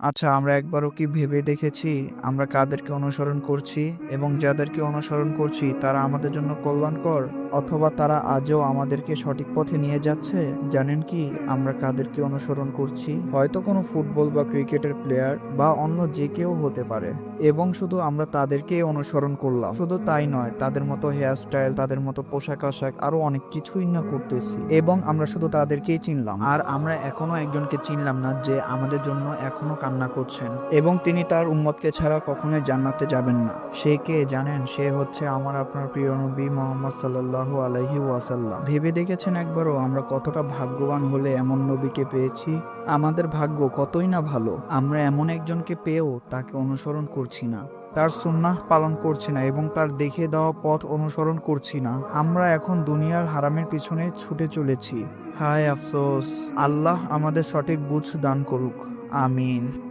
আচ্ছা আমরা একবারও কি ভেবে দেখেছি? আমরা কাদেরকে অনুসরণ করছি? এবং যাদেরকে অনুসরণ করছি, তারা আমাদের জন্য কল্যাণকর? অথবা তারা আজও আমাদেরকে সঠিক পথে নিয়ে যাচ্ছে? জানেন কি, আমরা কাদেরকে অনুসরণ করছি? হয়তো কোনো ফুটবল বা ক্রিকেটের প্লেয়ার বা অন্য যে কেউ হতে পারে। এবং শুধু আমরা তাদেরকেই অনুসরণ করলাম। শুধু তাই নয়, তাদের মতো হেয়ারস্টাইল তাদের মতো পোশাক আশাক আরও অনেক কিছুই না করতেছি। এবং আমরা শুধু তাদেরকেই চিনলাম। আর আমরা এখনও একজনকে চিনলাম না যে আমাদের জন্য এখনও কান্না করছেন। এবং তিনি তার উম্মতকে ছাড়া কখনোই জান্নাতে যাবেন না। সে কে জানেন? সে হচ্ছে আমার আপনার প্রিয় নবী মোহাম্মদ সাল্লাল্লাহু আলাইহি ওয়াসাল্লাম। ভেবে দেখেছেন একবারও আমরা কতটা ভাগ্যবান হলে এমন নবীকে পেয়েছি? আমাদের ভাগ্য কতই না ভালো। আমরা এমন একজনকে পেয়েও তাকে অনুসরণ করছি না। তার সুন্নাহ পালন করছি না এবং তার দেখে দেওয়া পথ অনুসরণ করছি না। আমরা এখন দুনিয়ার হারামের পিছনে ছুটে চলেছি। হায় আফসোস, আল্লাহ আমাদের সঠিক বুঝ দান করুক। আমিন।